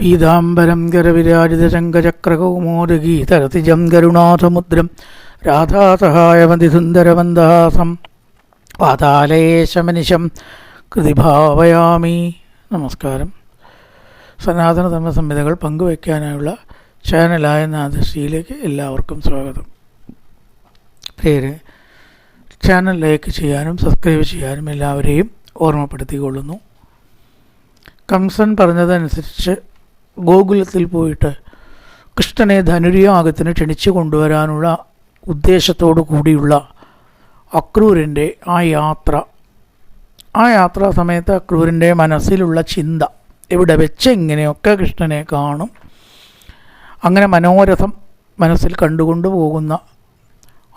പീതാംബരം ഗരവിരാജിതശങ്കചക്രകൗമോദഗീതരതിജം ഗരുണാഥമുദ്രം രാധാസഹായമതിസുന്ദരമന്ദഹാസം പാതാലേശമനിശം കൃതിഭാവയാമി. നമസ്കാരം. സനാതന ധർമ്മ സംഹിതകൾ പങ്കുവയ്ക്കാനായുള്ള ചാനലായ നാദശ്രീയിലേക്ക് എല്ലാവർക്കും സ്വാഗതം. പേര് ചാനൽ ലൈക്ക് ചെയ്യാനും സബ്സ്ക്രൈബ് ചെയ്യാനും എല്ലാവരെയും ഓർമ്മപ്പെടുത്തിക്കൊള്ളുന്നു. കംസൻ പറഞ്ഞതനുസരിച്ച് ഗോകുലത്തിൽ പോയിട്ട് കൃഷ്ണനെ ധനുര്യാഗത്തിന് ക്ഷണിച്ചു കൊണ്ടുവരാനുള്ള ഉദ്ദേശത്തോടു കൂടിയുള്ള അക്രൂരിന്റെ ആ യാത്ര. ആ യാത്രാ സമയത്ത് അക്രൂരിന്റെ മനസ്സിലുള്ള ചിന്ത ഇവിടെ വെച്ച് ഇങ്ങനെയൊക്കെ കൃഷ്ണനെ കാണും. അങ്ങനെ മനോരഥം മനസ്സിൽ കണ്ടുകൊണ്ടു പോകുന്ന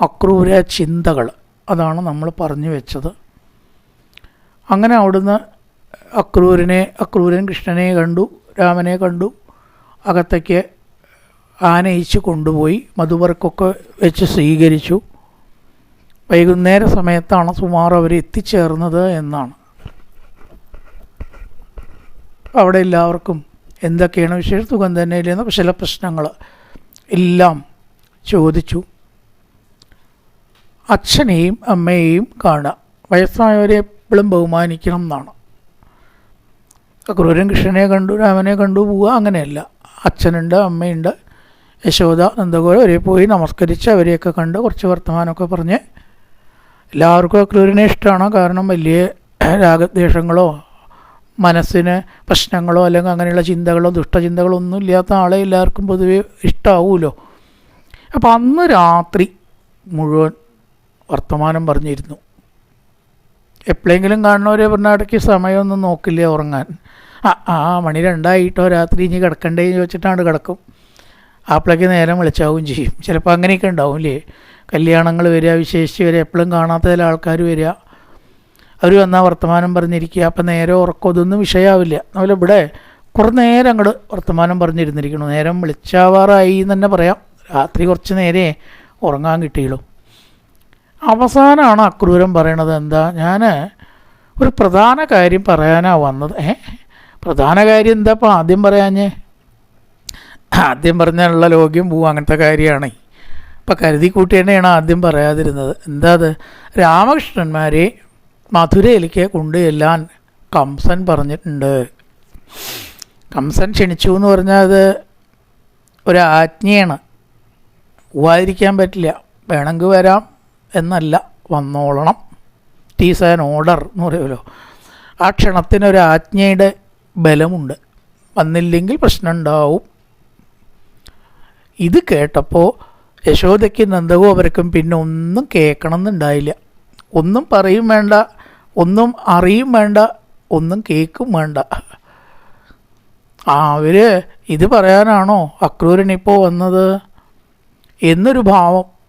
അക്രൂര ചിന്തകൾ അതാണ് നമ്മൾ പറഞ്ഞു വെച്ചത്. അങ്ങനെ അവിടുന്ന് അക്രൂരനെ അക്രൂരൻ കൃഷ്ണനെ കണ്ടു. രാമനെ കണ്ടു. അകത്തേക്ക് ആനയിച്ച് കൊണ്ടുപോയി. മധുവർക്കൊക്കെ വെച്ച് സ്വീകരിച്ചു. വൈകുന്നേര സമയത്താണ് സുമാർ അവർ എത്തിച്ചേർന്നത് എന്നാണ്. അവിടെ എല്ലാവർക്കും എന്തൊക്കെയാണ് വിശേഷ ഇല്ലെന്ന് ചില പ്രശ്നങ്ങൾ എല്ലാം ചോദിച്ചു. അച്ഛനെയും അമ്മയെയും കാണുക. വയസ്സായവരെ എപ്പോഴും ബഹുമാനിക്കണം എന്നാണ്. ക്രൂരൻ കൃഷ്ണനെ കണ്ടു രാമനെ കണ്ടു പോവുക അങ്ങനെയല്ല. അച്ഛനുണ്ട് അമ്മയുണ്ട്. യശോദ നന്ദഗോര അവരെ പോയി നമസ്കരിച്ച് അവരെയൊക്കെ കണ്ട് കുറച്ച് വർത്തമാനമൊക്കെ പറഞ്ഞ് എല്ലാവർക്കും ക്രൂരനെ ഇഷ്ടമാണ്. കാരണം വലിയ രാഗദ്വേഷങ്ങളോ മനസ്സിന് പ്രശ്നങ്ങളോ അല്ലെങ്കിൽ അങ്ങനെയുള്ള ചിന്തകളോ ദുഷ്ടചിന്തകളോ ഒന്നും ഇല്ലാത്ത ആളെ എല്ലാവർക്കും പൊതുവെ ഇഷ്ടമാവുമല്ലോ അപ്പോൾ അന്ന് രാത്രി മുഴുവൻ വർത്തമാനം പറഞ്ഞിരുന്നു. എപ്പോഴെങ്കിലും കാണുന്നവർ പറഞ്ഞാൽ ഇടയ്ക്ക് സമയമൊന്നും നോക്കില്ല ഉറങ്ങാൻ. ആ ആ മണി രണ്ടായിട്ടോ രാത്രി ഇനി കിടക്കണ്ടേ എന്ന് ചോദിച്ചിട്ടാണ് കിടക്കും. ആപ്പിളേക്ക് നേരം വിളിച്ചാവും ചെയ്യും. ചിലപ്പോൾ അങ്ങനെയൊക്കെ ഉണ്ടാവും അല്ലേ കല്യാണങ്ങൾ വരിക വിശേഷിച്ച് വരിക എപ്പോഴും കാണാത്ത ചില ആൾക്കാർ വരിക. അവർ വന്നാൽ വർത്തമാനം പറഞ്ഞിരിക്കുക. അപ്പം നേരെ ഉറക്കം ഇതൊന്നും വിഷയമാവില്ല അതുപോലെ ഇവിടെ കുറേ നേരം അങ്ങോട്ട് വർത്തമാനം പറഞ്ഞിരുന്നിരിക്കണം നേരം വിളിച്ചാവാറായി എന്ന് തന്നെ പറയാം. രാത്രി കുറച്ച് നേരെ ഉറങ്ങാൻ കിട്ടിയുള്ളൂ. അവസാനമാണ് അക്രൂരം പറയണത് എന്താ? ഞാൻ ഒരു പ്രധാന കാര്യം പറയാനാണ് വന്നത്. ഏ? പ്രധാന കാര്യം എന്താ ഇപ്പം ആദ്യം പറയാഞ്ഞേ. ആദ്യം പറഞ്ഞുള്ള ലോക്യം പോവും അങ്ങനത്തെ കാര്യമാണ് ഇപ്പം കരുതി കൂട്ടിയാണ് ആദ്യം പറയാതിരുന്നത്. എന്താ അത്? രാമകൃഷ്ണന്മാരെ മധുരയിലേക്ക് കൊണ്ടുചെല്ലാൻ കംസൻ പറഞ്ഞിട്ടുണ്ട്. കംസൻ ക്ഷണിച്ചു എന്ന് പറഞ്ഞാൽ അത് ഒരു ആജ്ഞയാണ് പോവാതിരിക്കാൻ പറ്റില്ല. വേണമെങ്കിൽ വരാം. എന്നല്ല വന്നോളണം. ടീസ് ആൻ ഓർഡർ എന്ന് പറയുമല്ലോ. ആ ക്ഷണത്തിനൊരു ആജ്ഞയുടെ ബലമുണ്ട്. വന്നില്ലെങ്കിൽ പ്രശ്നം ഉണ്ടാവും ഇത് കേട്ടപ്പോൾ യശോദയ്ക്കും നന്ദഗോപരക്കും പിന്നെ ഒന്നും കേൾക്കണം എന്നുണ്ടായില്ല ഒന്നും പറയും വേണ്ട ഒന്നും അറിയും വേണ്ട ഒന്നും കേൾക്കും വേണ്ട. ആ അവർ ഇത് പറയാനാണോ അക്രൂരനിപ്പോൾ വന്നത്? എന്നൊരു ഭാവം.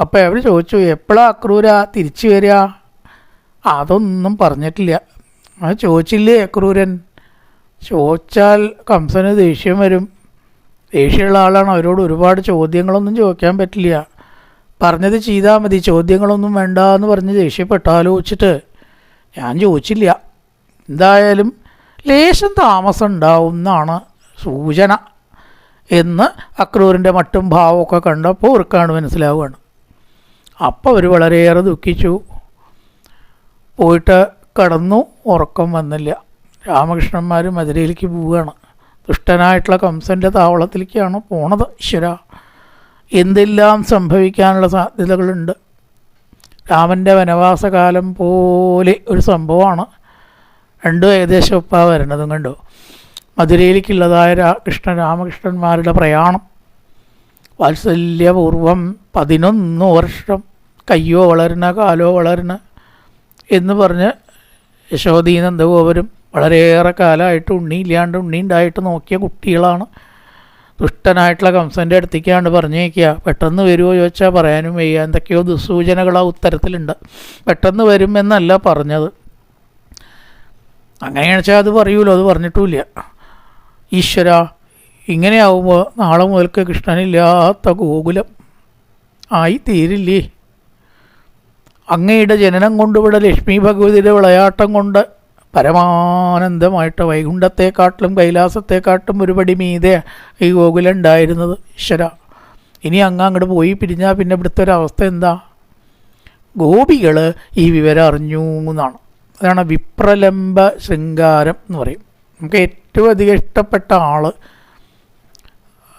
അപ്പോൾ അവർ ചോദിച്ചു എപ്പോഴാണ് അക്രൂര തിരിച്ചു വരിക? അതൊന്നും പറഞ്ഞിട്ടില്ല. അത് ചോദിച്ചില്ലേ അക്രൂരൻ? ചോദിച്ചാൽ കംസന് ദേഷ്യം വരും. ദേഷ്യമുള്ള ആളാണ്. അവരോട് ഒരുപാട് ചോദ്യങ്ങളൊന്നും ചോദിക്കാൻ പറ്റില്ല. പറഞ്ഞത് ചെയ്താൽ മതി. ചോദ്യങ്ങളൊന്നും വേണ്ട എന്ന് പറഞ്ഞ് ദേഷ്യപ്പെട്ടാലോചിച്ചിട്ട് ഞാൻ ചോദിച്ചില്ല. എന്തായാലും ലേശം താമസം ഉണ്ടാവും എന്നാണ് സൂചന. എന്ന് അക്രൂരിന്റെ മട്ടും ഭാവമൊക്കെ കണ്ടപ്പോൾ ഇവർക്കാണ് മനസ്സിലാവുകയാണ്. അപ്പോൾ അവർ വളരെയേറെ ദുഃഖിച്ചു. പോയിട്ട് കടന്നു ഉറക്കം വന്നില്ല. രാമകൃഷ്ണന്മാർ മധുരയിലേക്ക് പോവുകയാണ്. ദുഷ്ടനായിട്ടുള്ള കംസന്റെ താവളത്തിലേക്കാണ് പോണത് ഈശ്വര. എന്തെല്ലാം സംഭവിക്കാനുള്ള സാധ്യതകളുണ്ട്. രാമന്റെ വനവാസകാലം പോലെ ഒരു സംഭവമാണ്. രണ്ടും ഏകദേശം ഒപ്പാ വരണതും കണ്ടോ. മധുരയിലേക്കുള്ളതായ കൃഷ്ണ രാമകൃഷ്ണന്മാരുടെ പ്രയാണം. വാത്സല്യപൂർവം പതിനൊന്ന് വർഷം കയ്യോ വളരണ കാലോ വളരണ എന്ന് പറഞ്ഞ് യശോദീ നന്ദഗോപരും വളരെയേറെ കാലമായിട്ട് ഉണ്ണിയില്ലാണ്ട് ഉണ്ണി ഉണ്ടായിട്ട് നോക്കിയ കുട്ടികളാണ്. ദുഷ്ടനായിട്ടുള്ള കംസന്റെ അടുത്തേക്കാണ്ട് പറഞ്ഞേക്കുക. പെട്ടെന്ന് വരുമോ ചോദിച്ചാൽ പറയാനും വയ്യ. എന്തൊക്കെയോ ദുസ്സൂചനകൾ ആ ഉത്തരത്തിലുണ്ട്. പെട്ടെന്ന് വരും എന്നല്ല പറഞ്ഞത്. അങ്ങനെയാണെന്ന് വെച്ചാൽ അത് പറയൂലോ അത് പറഞ്ഞിട്ടുമില്ല ഈശ്വര ഇങ്ങനെയാവുമ്പോൾ നാളെ മുതൽക്ക് കൃഷ്ണനില്ലാത്ത ഗോകുലം ആയി തീരില്ലേ അങ്ങയുടെ ജനനം കൊണ്ടിവിടെ ലക്ഷ്മി ഭഗവതിയുടെ വിളയാട്ടം കൊണ്ട് പരമാനന്ദമായിട്ട് വൈകുണ്ഠത്തെക്കാട്ടിലും കൈലാസത്തെക്കാട്ടും ഒരുപടി മീതെ ഈ ഗോകുലം ഉണ്ടായിരുന്നത് ഈശ്വര ഇനി അങ്ങ് അങ്ങോട്ട് പോയി പിരിഞ്ഞാൽ പിന്നെ ഇവിടുത്തെ ഒരവസ്ഥ എന്താ? ഗോപികൾ ഈ വിവരം അറിഞ്ഞു എന്നാണ്. അതാണ് വിപ്രലംബ ശൃംഗാരം എന്ന് പറയും. നമുക്ക് ഏറ്റവും അധികം ഇഷ്ടപ്പെട്ട ആൾ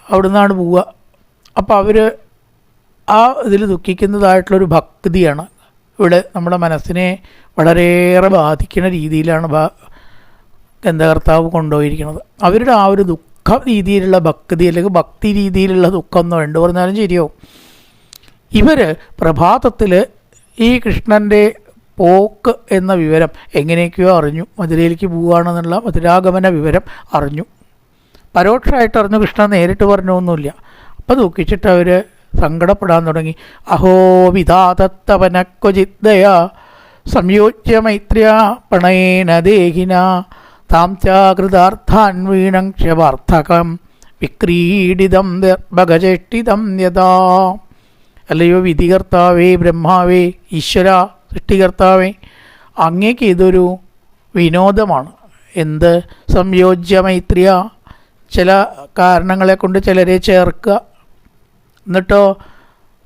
അവിടുന്നാണ് പോവുക. അപ്പോൾ അവർ ആ ഇതിൽ ദുഃഖിക്കുന്നതായിട്ടുള്ളൊരു ഭക്തിയാണ് ഇവിടെ നമ്മുടെ മനസ്സിനെ വളരെയേറെ ബാധിക്കുന്ന രീതിയിലാണ് ഗന്ധകർത്താവ് കൊണ്ടുപോയിരിക്കുന്നത്. അവരുടെ ആ ഒരു ദുഃഖ രീതിയിലുള്ള ഭക്തി അല്ലെങ്കിൽ ഭക്തി രീതിയിലുള്ള ദുഃഖം എന്ന് പറഞ്ഞാലും ശരിയാവും. ഇവർ പ്രഭാതത്തിൽ ഈ കൃഷ്ണന്റെ പോക്ക് എന്ന വിവരം എങ്ങനെയൊക്കെയോ അറിഞ്ഞു. മധുരയിലേക്ക് പോവുകയാണെന്നുള്ള മധുരാഗമന വിവരം അറിഞ്ഞു. പരോക്ഷമായിട്ട് അറിഞ്ഞു കൃഷ്ണൻ നേരിട്ട് പറഞ്ഞൊന്നുമില്ല. അപ്പോൾ ദുഃഖിച്ചിട്ട് അവർ സങ്കടപ്പെടാൻ തുടങ്ങി. അഹോ വിധാതത്തവനക്വചിദ്ദയ സംയോജ്യ മൈത്രിയ പ്രണയേന ദേഹിന താം ചാകൃതാർത്ഥാൻ വീണം ക്ഷവാർത്ഥകം വിക്രീഡിതം ദർഭഗചേഷ്ടിതം യഥാ. അല്ലയോ വിധികർത്താവേ ബ്രഹ്മാവേ ഈശ്വര സൃഷ്ടികർത്താവേ അങ്ങേക്ക് ഇതൊരു വിനോദമാണ്. എന്ത് സംയോജ്യ മൈത്രിയ ചില കാരണങ്ങളെ കൊണ്ട് ചിലരെ ചേർക്കുക എന്നിട്ടോ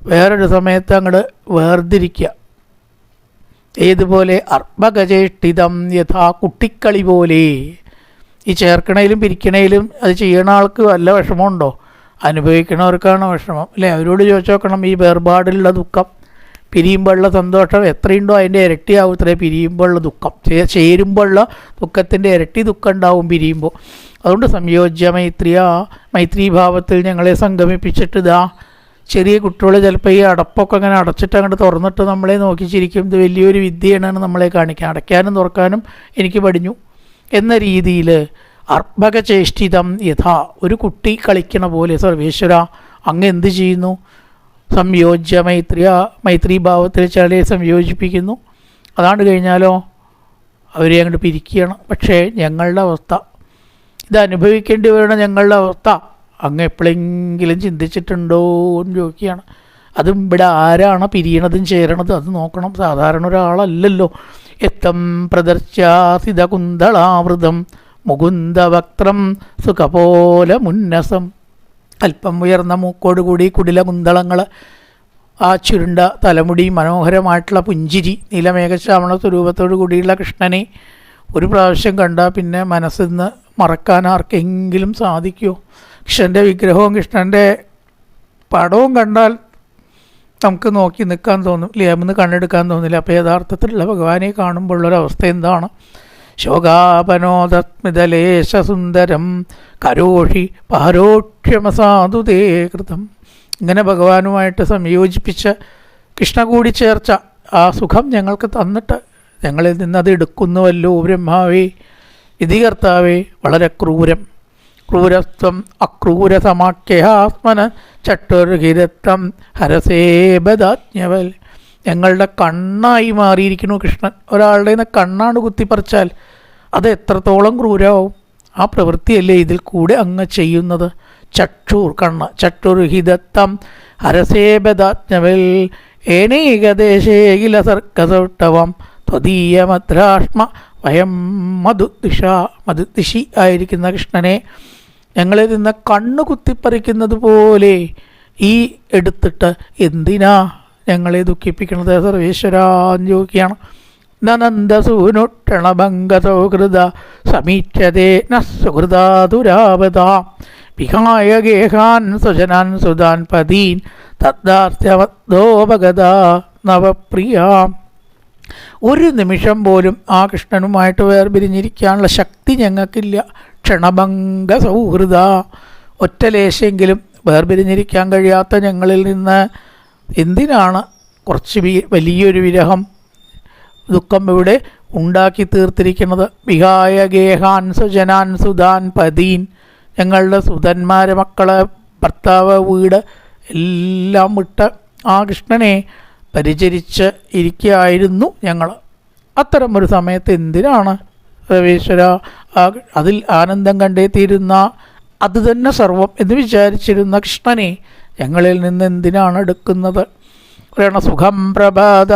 വേറൊരു സമയത്ത് അങ്ങോട്ട് വേർതിരിക്കുക ഏതുപോലെ അർഭകചേഷ്ടിതം യഥാ കുട്ടിക്കളി പോലെ. ഈ ചേർക്കണയിലും പിരിക്കണയിലും അത് ചെയ്യണ ആൾക്ക് വല്ല വിഷമമുണ്ടോ? അനുഭവിക്കണവർക്കാണ് വിഷമം. അല്ലേ? അവരോട് ചോദിച്ചു നോക്കണം ഈ വേർപാടിലുള്ള ദുഃഖം പിരിയുമ്പോഴുള്ള സന്തോഷം എത്രയുണ്ടോ അതിന്റെ ഇരട്ടിയാവും. ഇത്രയും പിരിയുമ്പോഴുള്ള ദുഃഖം ചേരുമ്പോഴുള്ള ദുഃഖത്തിന്റെ ഇരട്ടി ദുഃഖം ഉണ്ടാവും പിരിയുമ്പോൾ. അതുകൊണ്ട് സംയോജ്യ മൈത്രിയ മൈത്രീഭാവത്തിൽ ഞങ്ങളെ സംഗമിപ്പിച്ചിട്ട് ഇതാ ചെറിയ കുട്ടികൾ ചിലപ്പോൾ ഈ അടപ്പൊക്കെ അങ്ങനെ അടച്ചിട്ട് അങ്ങോട്ട് തുറന്നിട്ട് നമ്മളെ നോക്കി ചിരിക്കും. ഇത് വലിയൊരു വിദ്യയാണ് നമ്മളെ കാണിക്കുക അടയ്ക്കാനും തുറക്കാനും എനിക്ക് പഠിഞ്ഞു എന്ന രീതിയിൽ അർഭകചേഷ്ടിതം യഥാ ഒരു കുട്ടി കളിക്കണ പോലെ സർവേശ്വര അങ്ങ് എന്ത് ചെയ്യുന്നു? സംയോജ്യ മൈത്രിയ മൈത്രീഭാവത്തിൽ ചിലരെ സംയോജിപ്പിക്കുന്നു. അതാണ്ട് കഴിഞ്ഞാലോ? അവരെ അങ്ങോട്ട് പിരിക്കുകയാണ്. പക്ഷേ ഞങ്ങളുടെ അവസ്ഥ ഇത് അനുഭവിക്കേണ്ടി വരുന്ന ഞങ്ങളുടെ അവസ്ഥ അങ്ങ് എപ്പോഴെങ്കിലും ചിന്തിച്ചിട്ടുണ്ടോ എന്ന് ചോദിക്കുകയാണ്. അതും ഇവിടെ ആരാണ് പിരിയണതും ചേരണതും അത് നോക്കണം. സാധാരണ ഒരാളല്ലല്ലോ. എത്തം പ്രദർശാസിത കുന്തളാവൃതം മുകുന്ദവക്ത്രം സുഖപോലെ മുന്നസം. അല്പം ഉയർന്ന മൂക്കോടുകൂടി കുടില കുന്തളങ്ങൾ ആ ചുരുണ്ട തലമുടി മനോഹരമായിട്ടുള്ള പുഞ്ചിരി നീലമേഘശ്യാമള സ്വരൂപത്തോടു കൂടിയുള്ള കൃഷ്ണനെ ഒരു പ്രാവശ്യം കണ്ടാൽ പിന്നെ മനസ്സിൽ നിന്ന് മറക്കാൻ ആർക്കെങ്കിലും സാധിക്കുമോ കൃഷ്ണന്റെ വിഗ്രഹവും കൃഷ്ണന്റെ പടവും കണ്ടാൽ നമുക്ക് നോക്കി നിൽക്കാൻ തോന്നും ലേമെന്ന് കണ്ണെടുക്കാൻ തോന്നില്ല. അപ്പോൾ യഥാർത്ഥത്തിലുള്ള ഭഗവാനെ കാണുമ്പോഴുള്ളൊരവസ്ഥ എന്താണ്? ശോകാപനോദസ്മിതലേശസുന്ദരം കരോഷി പാരോക്ഷ്യമസാധുതേ കൃതം. ഇങ്ങനെ ഭഗവാനുമായിട്ട് സംയോജിപ്പിച്ച് കൃഷ്ണ കൂടി ചേർച്ച ആ സുഖം ഞങ്ങൾക്ക് തന്നിട്ട് ഞങ്ങളിൽ നിന്നത് എടുക്കുന്നുവല്ലോ ബ്രഹ്മാവേ വിധികർത്താവേ വളരെ ക്രൂരം. ക്രൂരത്വം അക്രൂരസമാഖ്യാത്മന ചട്ടുർഹിരത്വം ഹരസേബദാജ്ഞവൽ ഞങ്ങളുടെ കണ്ണായി മാറിയിരിക്കുന്നു കൃഷ്ണൻ. ഒരാളുടെ നിന്ന് കണ്ണാണ് കുത്തിപ്പറിച്ചാൽ അത് എത്രത്തോളം ക്രൂരമാവും? ആ പ്രവൃത്തിയല്ലേ ഇതിൽ കൂടെ അങ്ങ് ചെയ്യുന്നത്? ചക്ഷൂർ കണ്ണ ചട്ടുർഹിതത്വം ഹരസേബദാജ്ഞവൽ ഏനൈകദേശേകില സർക്കസൗട്ടവം. ത്വദീയമദ്രാഷ്മ വയം മധുദിഷ മധുദിഷി ആയിരിക്കുന്ന കൃഷ്ണനെ ഞങ്ങളിൽ നിന്ന് കണ്ണു കുത്തിപ്പറിക്കുന്നത് പോലെ ഈ എടുത്തിട്ട് എന്തിനാ ഞങ്ങളെ ദുഃഖിപ്പിക്കുന്നത്? സർവേശ്വരാന്ന് ചോദിക്കുകയാണ് നനന്ദസൂനുക്ഷണഭംഗസൗഹൃദ സമീക്ഷതേ ന സുഹൃദാതുരാവത വിഹായ ഗേഹാൻ സുജനാൻ സുതാൻ പതീൻ തദ്ദാർത്ഥ്യമദ്ദോപഗത നവപ്രിയ. ഒരു നിമിഷം പോലും ആ കൃഷ്ണനുമായിട്ട് വേർപിരിഞ്ഞിരിക്കാനുള്ള ശക്തി ഞങ്ങൾക്കില്ല. ക്ഷണഭംഗ സൗഹൃദ ഒറ്റലേശെങ്കിലും വേർപിരിഞ്ഞിരിക്കാൻ കഴിയാത്ത ഞങ്ങളിൽ നിന്ന് എന്തിനാണ് കുറച്ച് വലിയൊരു വിരഹം? ദുഃഖം ഇവിടെ ഉണ്ടാക്കി തീർത്തിരിക്കുന്നത്. വിഹായ ഗേഹാൻ സുജനാൻ സുധാൻ പതീൻ ഞങ്ങളുടെ സുധന്മാരെ മക്കളെ ഭർത്താവ് വീട് എല്ലാം വിട്ട് ആ കൃഷ്ണനെ പരിചരിച്ച് ഇരിക്കുകയായിരുന്നു ഞങ്ങൾ അത്തരം ഒരു സമയത്ത് എന്തിനാണ് സർവേശ്വര അതിൽ ആനന്ദം കണ്ടെത്തിയിരുന്ന അത് തന്നെ സർവം എന്ന് വിചാരിച്ചിരുന്ന കൃഷ്ണനെ ഞങ്ങളിൽ നിന്ന് എന്തിനാണ് എടുക്കുന്നത്? പറയണ സുഖം പ്രഭാത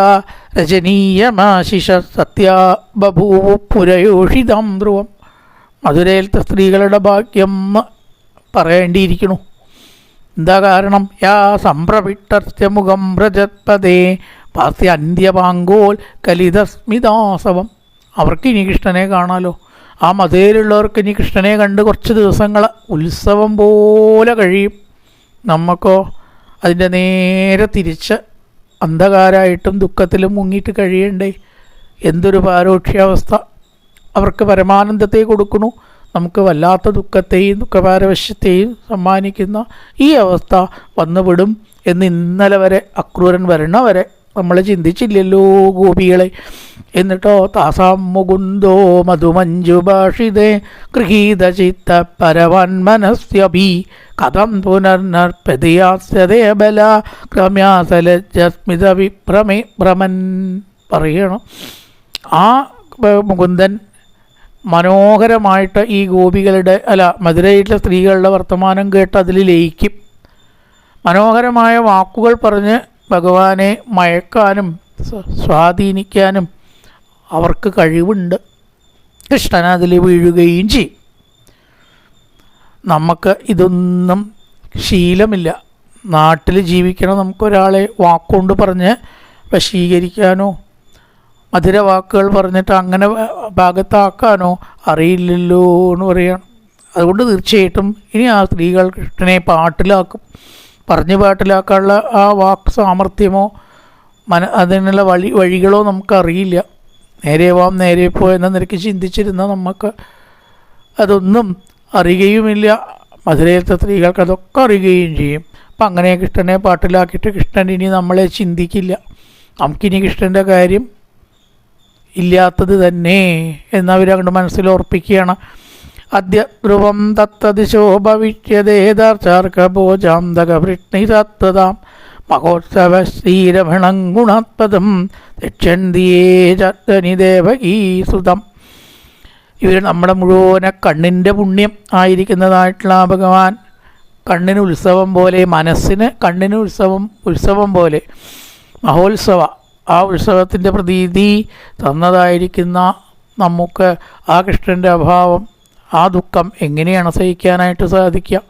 രചനീയമാശിഷ സത്യ ബഭൂവു പുരയോഷിതം ധ്രുവം. മധുരയിലത്തെ സ്ത്രീകളുടെ ഭാഗ്യം എന്ന് പറയേണ്ടിയിരിക്കണു എന്താ കാരണം? യാ സംപ്രവിട്ടസ്യമുഖം വ്രജത്പദേ പാസ്യ അന്ത്യപാങ്കോൽ കലിതസ്മിതാസവം. അവർക്ക് ഇനി കൃഷ്ണനെ കാണാലോ. ആ മതയിലുള്ളവർക്ക് ഇനി കൃഷ്ണനെ കണ്ട് കുറച്ച് ദിവസങ്ങൾ ഉത്സവം പോലെ കഴിയും. നമുക്കോ അതിന്റെ നേരെ തിരിച്ച് അന്ധകാരായിട്ടും ദുഃഖത്തിലും മുങ്ങിയിട്ട് കഴിയണ്ടേ? എന്തൊരു പാരോക്ഷ്യാവസ്ഥ. അവർക്ക് പരമാനന്ദത്തെ കൊടുക്കണു നമുക്ക് വല്ലാത്ത ദുഃഖത്തെയും ദുഃഖപാരവശ്യത്തെയും സമ്മാനിക്കുന്ന ഈ അവസ്ഥ വന്നുവിടും എന്ന് ഇന്നലെ വരെ അക്രൂരൻ വരണ വരെ നമ്മൾ ചിന്തിച്ചില്ലല്ലോ ഗോപികളെ. എന്നിട്ടോ താസാം മുകുന്ദോ മധുമഞ്ജുഭാഷിതേ ഗൃഹീത ചിത്ത പരവന്മനസ്യഭി കഥം പുനർനർപ്പതിയാസ്യതേ ബല ഭ്രമൻ. പറയണം. ആ മുകുന്ദൻ മനോഹരമായിട്ട് ഈ ഗോപികളുടെ അല്ല മധുരയിലെ സ്ത്രീകളുടെ വർത്തമാനം കേട്ട് അതിൽ ലയിക്കും. മനോഹരമായ വാക്കുകൾ പറഞ്ഞ് ഭഗവാനെ മയക്കാനും സ്വാധീനിക്കാനും അവർക്ക് കഴിവുണ്ട്. കൃഷ്ണൻ അതിൽ വീഴുകയും ചെയ്യും. നമുക്ക് ഇതൊന്നും ശീലമില്ല. നാട്ടിൽ ജീവിക്കണം നമുക്കൊരാളെ വാക്കുകൊണ്ട് പറഞ്ഞ് വശീകരിക്കാനോ മധുര വാക്കുകൾ പറഞ്ഞിട്ട് അങ്ങനെ ഭാഗത്താക്കാനോ അറിയില്ലല്ലോ എന്ന് പറയണം അതുകൊണ്ട് തീർച്ചയായിട്ടും ഇനി ആ സ്ത്രീകൾ കൃഷ്ണനെ പാട്ടിലാക്കും. പറഞ്ഞ് പാട്ടിലാക്കാനുള്ള ആ വാക്ക് സാമർഥ്യമോ മന അതിനുള്ള വഴി വഴികളോ നമുക്കറിയില്ല. നേരെ വാം നേരെ പോ എന്ന നിരക്ക് ചിന്തിച്ചിരുന്ന നമുക്ക് അതൊന്നും അറിയുകയുമില്ല. മധുരയിലത്തെ സ്ത്രീകൾക്ക് അതൊക്കെ അറിയുകയും ചെയ്യും. അപ്പം അങ്ങനെ കൃഷ്ണനെ പാട്ടിലാക്കിയിട്ട് കൃഷ്ണൻ ഇനി നമ്മളെ ചിന്തിക്കില്ല. നമുക്കിനി കൃഷ്ണന്റെ കാര്യം ഇല്ലാത്തത് തന്നെ എന്നവരങ്ങോട്ട് മനസ്സിൽ ഓർപ്പിക്കുകയാണ്. അദ്യ ധ്രുവം തത്തദിശോ ഭവിഷ്യതേതാർച്ചാർക്കഭോജാന്തകവൃഷ്ണിതത്വതാം മഹോത്സവ ശ്രീരമണം ഗുണാത്പദം ദക്ഷന്തിയേ ചത്തനി ദേവകീസുതം ഇവർ നമ്മുടെ മുഴുവനെ കണ്ണിന്റെ പുണ്യം ആയിരിക്കുന്നതായിട്ടുള്ള ഭഗവാൻ. കണ്ണിന് ഉത്സവം പോലെ മനസ്സിന് കണ്ണിന് ഉത്സവം ഉത്സവം പോലെ മഹോത്സവ ആ ഉത്സവത്തിന്റെ പ്രതീതി തന്നതായിരിക്കുന്ന നമുക്ക് ആ കൃഷ്ണന്റെ അഭാവം ആ ദുഃഖം എങ്ങനെയാണ് സഹിക്കാനായിട്ട് സാധിക്കുക?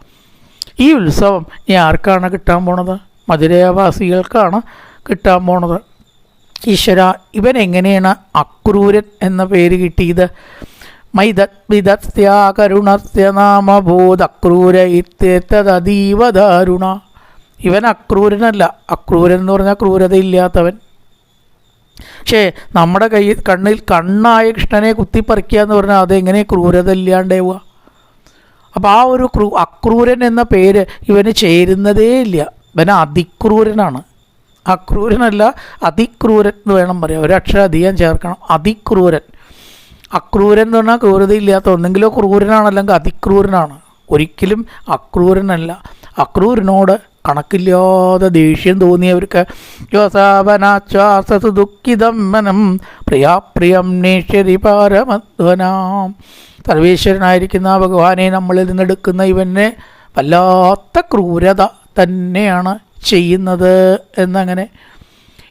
ഈ ഉത്സവം ഇനി ആർക്കാണ് കിട്ടാൻ പോണത്? മധുരവാസികൾക്കാണ് കിട്ടാൻ പോണത്. ഈശ്വര ഇവൻ എങ്ങനെയാണ് അക്രൂരൻ എന്ന പേര് കിട്ടിയത്? മൈതത്വിതസ്യാകരുണസ്യ നാമബോധക്രൂര ഇത്യതീവ ദാരുണ ഇവൻ അക്രൂരനല്ല. അക്രൂരൻ എന്ന് പറഞ്ഞാൽ ക്രൂരതയില്ലാത്തവൻ. പക്ഷേ നമ്മുടെ കയ്യിൽ കണ്ണിൽ കണ്ണായ കൃഷ്ണനെ കുത്തിപ്പറിക്കുക എന്ന് പറഞ്ഞാൽ അതെങ്ങനെ ക്രൂരത ഇല്ലാണ്ടാവുക അപ്പോൾ ആ ഒരു ക്രൂ അക്രൂരൻ എന്ന പേര് ഇവന് ചേരുന്നതേ ഇല്ല. ഇവൻ അതിക്രൂരനാണ്. അക്രൂരനല്ല അതിക്രൂരൻ എന്ന് വേണം പറയാം ഒരക്ഷരം അധികം ചേർക്കണം. അതിക്രൂരൻ. അക്രൂരൻ എന്ന് പറഞ്ഞാൽ ക്രൂരതയില്ലാത്ത ഒന്നെങ്കിലോ ക്രൂരനാണ് അല്ലെങ്കിൽ അതിക്രൂരനാണ്. ഒരിക്കലും അക്രൂരനല്ല. അക്രൂരനോട് കണക്കില്ലാതെ ദേഷ്യം തോന്നിയവർക്ക് യോസാവനാശ്വാസു ദുഃഖിതം മനം പ്രിയാപ്രിയം പാരമധ്വനാം. സർവേശ്വരനായിരിക്കുന്ന ഭഗവാനെ നമ്മളിൽ നിന്നെടുക്കുന്ന ഇവനെ വല്ലാത്ത ക്രൂരത തന്നെയാണ് ചെയ്യുന്നത് എന്നങ്ങനെ.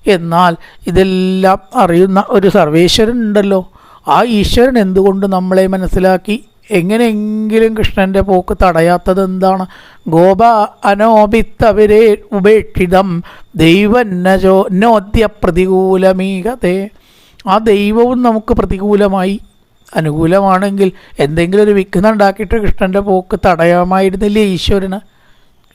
എന്നാൽ ഇതെല്ലാം അറിയുന്ന ഒരു സർവേശ്വരൻ ഉണ്ടല്ലോ ആ ഈശ്വരൻ എന്തുകൊണ്ട് നമ്മളെ മനസ്സിലാക്കി? എങ്ങനെയെങ്കിലും കൃഷ്ണന്റെ പോക്ക് തടയാത്തത് എന്താണ് ഗോപ അനോപിത്തവരെ ഉപേക്ഷിതം ദൈവന്നജോ നോദ്യ പ്രതികൂലമീകതേ. ആ ദൈവവും നമുക്ക് പ്രതികൂലമായി. അനുകൂലമാണെങ്കിൽ എന്തെങ്കിലും ഒരു വിഘ്നം ഉണ്ടാക്കിയിട്ട് കൃഷ്ണന്റെ പോക്ക് തടയാമായിരുന്നില്ലേ ഈശ്വരന്?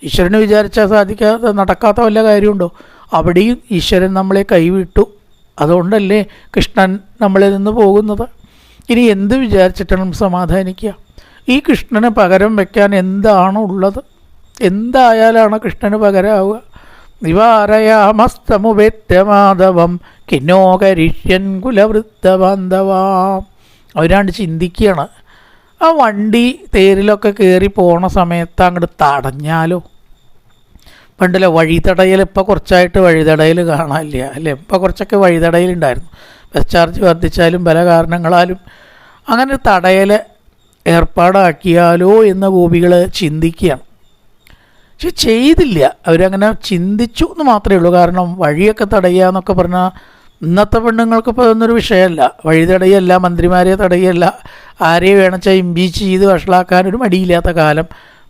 ഈശ്വരന് വിചാരിച്ചാൽ സാധിക്കാത്ത നടക്കാത്ത വല്ല കാര്യമുണ്ടോ? അവിടെയും ഈശ്വരൻ നമ്മളെ കൈവിട്ടു. അതുകൊണ്ടല്ലേ കൃഷ്ണൻ നമ്മളിൽ നിന്ന് പോകുന്നത്. ഇനി എന്ത് വിചാരിച്ചിട്ടാണ് സമാധാനിക്കുക? ഈ കൃഷ്ണന് പകരം വയ്ക്കാൻ എന്താണ് ഉള്ളത്? എന്തായാലാണ് കൃഷ്ണന് പകരമാവുക നിവാരയാമസ്തമുപേറ്റമാധവം കിന്നോകരിഷ്യൻ കുലവൃത്തബാന്ധവാം അവരാണ്ട് ചിന്തിക്കുകയാണ്. ആ വണ്ടി തേരിലൊക്കെ കയറി പോണ സമയത്ത് അങ്ങോട്ട് തടഞ്ഞാലോ? പണ്ടല്ലേ വഴിതടയൽ ഇപ്പോൾ കുറച്ചായിട്ട് വഴിതടയൽ കാണാനില്ല അല്ലേ? ഇപ്പോൾ കുറച്ചൊക്കെ വഴിതടയലുണ്ടായിരുന്നു ചാർജ് വർദ്ധിച്ചാലും പല കാരണങ്ങളാലും അങ്ങനെ തടയൽ ഏർപ്പാടാക്കിയാലോ എന്ന ഗോപികൾ ചിന്തിക്കുകയാണ്. പക്ഷെ ചെയ്തില്ല. അവരങ്ങനെ ചിന്തിച്ചു എന്ന് മാത്രമേ ഉള്ളൂ. കാരണം വഴിയൊക്കെ തടയുക എന്നൊക്കെ പറഞ്ഞാൽ ഇന്നത്തെ പെണ്ണുങ്ങൾക്ക് ഇപ്പോൾ അതൊന്നൊരു വിഷയമല്ല. വഴി തടയല്ല മന്ത്രിമാരെ തടയല്ല ആരെ വേണച്ചാൽ ഇമ്പീച്ച് ചെയ്ത് വഷളാക്കാൻ ഒരു മടിയില്ലാത്ത കാലം.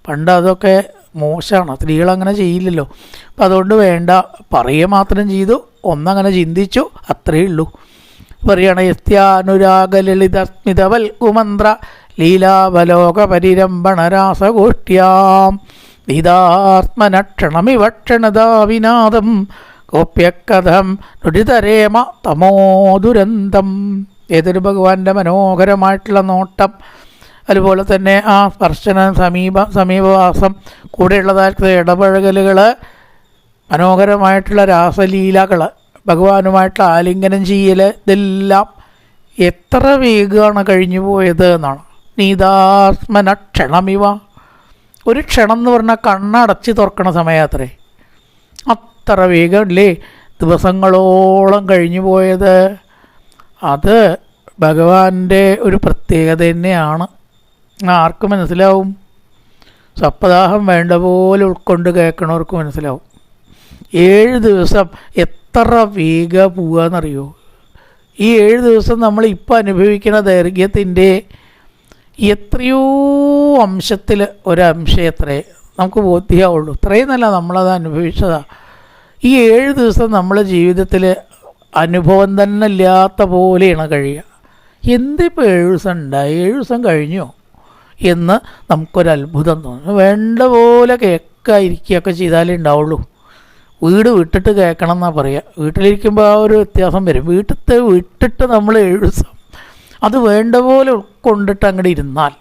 പണ്ട് അതൊക്കെ മോശമാണ്. സ്ത്രീകൾ അങ്ങനെ ചെയ്യില്ലല്ലോ. അപ്പോൾ അതുകൊണ്ട് വേണ്ട. പറയുക മാത്രം ചെയ്തു. ഒന്നങ്ങനെ ചിന്തിച്ചു. അത്രയേ ഉള്ളൂ. പറയണ യസ്ത്യാനുരാഗ ലളിതസ്മിതവൽ കുമന്ത്ര ലീലാവലോക പരിരംഭണ രാസഗോഷ്ട്യാം ഗോപ്യക്കഥം കോപ്യക്കഥം നുരിതരേമ തമോദുരന്തം. ഏതൊരു ഭഗവാന്റെ മനോഹരമായിട്ടുള്ള നോട്ടം. അതുപോലെ തന്നെ ആ സ്പർശനം സമീപ സമീപവാസം. കൂടെയുള്ളതായിട്ടുള്ള ഇടപഴകലുകൾ മനോഹരമായിട്ടുള്ള രാസലീലകൾ ഭഗവാനുമായിട്ടുള്ള ആലിംഗനം ചെയ്യൽ ഇതെല്ലാം എത്ര വേഗമാണ് കഴിഞ്ഞു പോയത് എന്നാണ്. നീതാസ്മന ക്ഷണമിവ ഒരു ക്ഷണം എന്ന് പറഞ്ഞാൽ കണ്ണടച്ച് തുറക്കണ സമയത്രേ. അത്ര വേഗമല്ലേ ദിവസങ്ങളോളം കഴിഞ്ഞു പോയത്? അത് ഭഗവാന്റെ ഒരു പ്രത്യേകത തന്നെയാണ്. ആർക്ക് മനസ്സിലാവും. സ്വപ്നദാഹം വേണ്ട പോലെ ഉൾക്കൊണ്ട് കേൾക്കണവർക്ക് മനസ്സിലാവും. ഏഴ് ദിവസം എത്ര വേഗ പോവുകയെന്നറിയോ ഈ ഏഴ് ദിവസം നമ്മൾ ഇപ്പോൾ അനുഭവിക്കുന്ന ദൈർഘ്യത്തിന്റെ എത്രയോ അംശത്തിൽ ഒരംശം എത്രേ? നമുക്ക് ബോധ്യമാവുള്ളൂ ഇത്രയും നല്ല നമ്മളത് അനുഭവിച്ചതാണ് ഈ ഏഴ് ദിവസം നമ്മളെ ജീവിതത്തിൽ അനുഭവം തന്നെ ഇല്ലാത്ത പോലെയാണ് കഴിയുക. എന്തിപ്പോൾ ഏഴ് ദിവസം ഉണ്ടായി? ഏഴ് ദിവസം കഴിഞ്ഞോ? എന്ന് നമുക്കൊരത്ഭുതം തോന്നുന്നു തോന്നും. വേണ്ട പോലെ കേൾക്കാതിരിക്കുകയൊക്കെ ചെയ്താലേ ഉണ്ടാവുള്ളൂ. വീട് വിട്ടിട്ട് കേൾക്കണം എന്നാണ് പറയുക വീട്ടിലിരിക്കുമ്പോൾ ആ ഒരു വ്യത്യാസം വരും. വീട്ടിലത്തെ വിട്ടിട്ട് നമ്മൾ ഏഴ് ദിവസം അത് വേണ്ട പോലെ ഉൾക്കൊണ്ടിട്ട് അങ്ങോട്ട് ഇരുന്നാൽ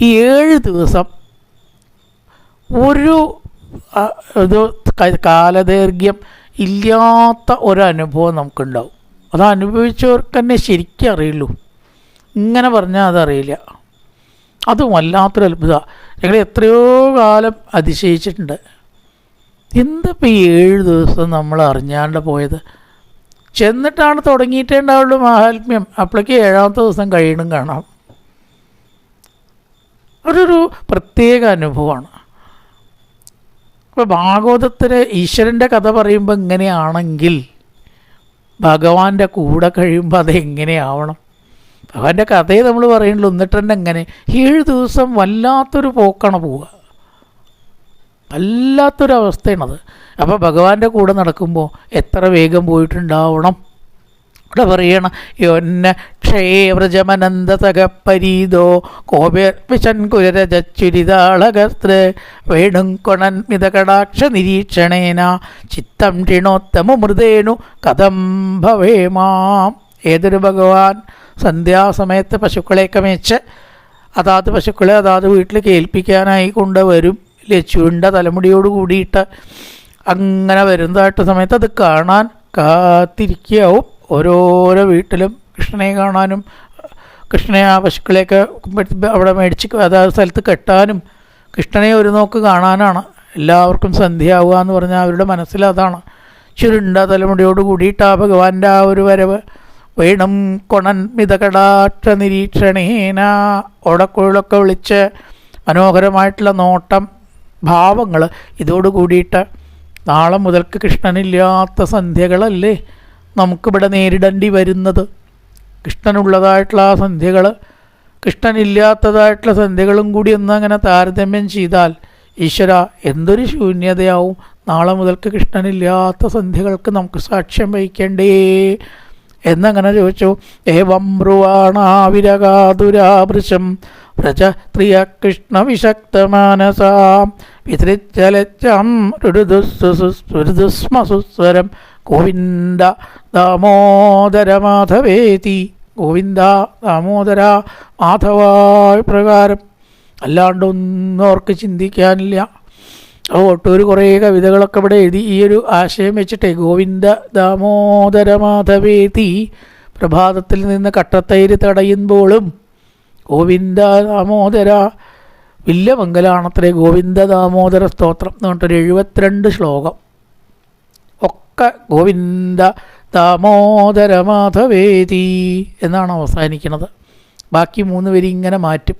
ഈ ഏഴ് ദിവസം ഒരു ഇത് കാലദൈർഘ്യം ഇല്ലാത്ത ഒരനുഭവം നമുക്കുണ്ടാവും. അത് അനുഭവിച്ചവർക്ക് തന്നെ ശരിക്കും അറിയുള്ളൂ. ഇങ്ങനെ പറഞ്ഞാൽ അതറിയില്ല. അതും വല്ലാത്തൊരു അത്ഭുത ഞങ്ങൾ എത്രയോ കാലം അതിശയിച്ചിട്ടുണ്ട്. എന്തപ്പോൾ ഈ ഏഴ് ദിവസം നമ്മൾ അറിഞ്ഞാണ്ട് പോയത്? ചെന്നിട്ടാണ് തുടങ്ങിയിട്ടേ ഉണ്ടാവുള്ളൂ മാഹാത്മ്യം. അപ്പോഴേക്ക് ഏഴാമത്തെ ദിവസം കഴിയണം കാണാം. അതൊരു പ്രത്യേക അനുഭവമാണ്. ഇപ്പോൾ ഭാഗവതത്തിന് ഈശ്വരന്റെ കഥ പറയുമ്പോൾ ഇങ്ങനെയാണെങ്കിൽ ഭഗവാന്റെ കൂടെ കഴിയുമ്പോൾ അതെങ്ങനെയാവണം ഭഗവാന്റെ കഥയെ നമ്മൾ പറയുന്നുള്ളൂ എന്നിട്ട് തന്നെ എങ്ങനെ? ഏഴ് ദിവസം വല്ലാത്തൊരു പോക്കാണ് പോവുക. വല്ലാത്തൊരവസ്ഥയാണത്. അപ്പോൾ ഭഗവാന്റെ കൂടെ നടക്കുമ്പോൾ എത്ര വേഗം പോയിട്ടുണ്ടാവണം? ഇവിടെ പറയണം യൊന്ന ക്ഷേവ്രജമനന്തതകപ്പരീതോ കോപേർവിശൻ കുരരചുരിതാളകസ്ത്ര വേണും കൊണൻ മിതകടാക്ഷ നിരീക്ഷണേന ചിത്തം ക്ഷീണോത്തമ മൃതേനു കഥം ഭവേമാം ഏതൊരു ഭഗവാൻ സന്ധ്യാസമയത്ത് പശുക്കളെയൊക്കെ മേച്ച് അതാത് പശുക്കളെ അതാത് വീട്ടിൽ കേൾപ്പിക്കാനായി കൊണ്ടുവരും. ലച്ചുവിന്റെ തലമുടിയോട് കൂടിയിട്ട് അങ്ങനെ വരുന്നതായിട്ട് സമയത്ത് അത് കാണാൻ കാത്തിരിക്കുകയാവും. ഓരോരോ വീട്ടിലും കൃഷ്ണനെ കാണാനും കൃഷ്ണനെ ആ പശുക്കളെയൊക്കെ അവിടെ മേടിച്ച് അതാത് സ്ഥലത്ത് കെട്ടാനും കൃഷ്ണനെ ഒരു നോക്ക് കാണാനാണ്. എല്ലാവർക്കും സന്ധ്യയാവുക എന്ന് പറഞ്ഞാൽ അവരുടെ മനസ്സിൽ അതാണ്. ചുരുണ്ട തലമുടിയോട് കൂടിയിട്ട് ആ ഭഗവാന്റെ ആ ഒരു വരവ് വേണം കൊണൻ മിതകടാക്ഷ നിരീക്ഷണേന. ഓടക്കുഴലൊക്കെ വിളിച്ച് മനോഹരമായിട്ടുള്ള നോട്ടം ഭാവങ്ങൾ ഇതോട് കൂടിയിട്ട് നാളെ മുതൽക്ക് കൃഷ്ണനില്ലാത്ത സന്ധ്യകളല്ലേ നമുക്കിവിടെ നേരിടേണ്ടി വരുന്നത്? കൃഷ്ണനുള്ളതായിട്ടുള്ള ആ സന്ധ്യകൾ കൃഷ്ണനില്ലാത്തതായിട്ടുള്ള സന്ധ്യകളും കൂടി ഒന്ന് അങ്ങനെ താരതമ്യം ചെയ്താൽ ഈശ്വര എന്തൊരു ശൂന്യതയാവും. നാളെ മുതൽക്ക് കൃഷ്ണനില്ലാത്ത സന്ധ്യകൾക്ക് നമുക്ക് സാക്ഷ്യം വഹിക്കണ്ടേ എന്നങ്ങനെ ചോദിച്ചു ഏവം ബ്രുവാണാവിരകാതുരാവൃശം വ്രജ പ്രിയ വിശക്തമാനസാം ഋതുസ്മ സുസ്വരം ഗോവിന്ദ ദാമോദര മാധവേതി ഗോവിന്ദ ദാമോദര മാധവായ പ്രകാരം അല്ലാണ്ടൊന്നോർക്ക് ചിന്തിക്കാനില്ല. അപ്പോൾ ഒട്ടൂർ കുറേ കവിതകളൊക്കെ ഇവിടെ എഴുതി ഈ ഒരു ആശയം വെച്ചിട്ടേ ഗോവിന്ദ ദാമോദര മാധവേതി പ്രഭാതത്തിൽ നിന്ന് കട്ടത്തൈര് തടയുമ്പോഴും ഗോവിന്ദ ദാമോദര വില്ലമംഗലാണത്രേ മംഗലാണത്രേ ഗോവിന്ദ ദാമോദര സ്തോത്രം എന്ന് പറഞ്ഞിട്ടൊരു എഴുപത്തിരണ്ട് ശ്ലോകം. ഒക്കെ ഗോവിന്ദ ദാമോദര മാധവേതി എന്നാണ് അവസാനിക്കുന്നത്. ബാക്കി മൂന്ന് പേര് ഇങ്ങനെ മാറ്റും.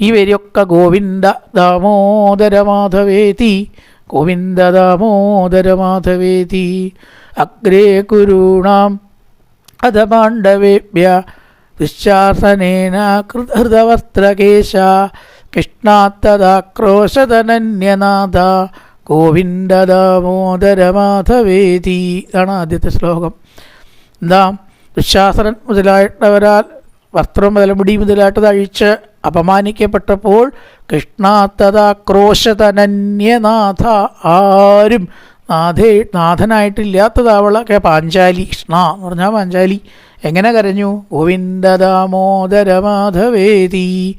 ഈ വരിയൊക്കെ ഗോവിന്ദ ദാമോദര മാധവേതി. ഗോവിന്ദ ദാമോദര മാധവേതി. അഗ്രേ കുരുണാം അധപാണ്ഡവേഭ്യ ദുശാസനേന ഹൃതവസ്ത്രകേശ കൃഷ്ണാത്തദാക്രോശതനന്യനാഥ ഗോവിന്ദ ദാമോദര മാധവേതി. ഇതാണ് ആദ്യത്തെ ശ്ലോകം. എന്താ? ദുശാസനൻ മുതലായിട്ടവരാൽ വസ്ത്രം മുതലമുടി മുതലായിട്ട് അഴിച്ച് അപമാനിക്കപ്പെട്ടപ്പോൾ കൃഷ്ണാത്തതാക്രോശതനന്യനാഥ ആരും നാഥേ നാഥനായിട്ടില്ലാത്തതാവളൊക്കെ പാഞ്ചാലി കൃഷ്ണ എന്ന് പറഞ്ഞാൽ പാഞ്ചാലി. എങ്ങനെ കരഞ്ഞു? ഗോവിന്ദ ദാമോദര മാധവേദി.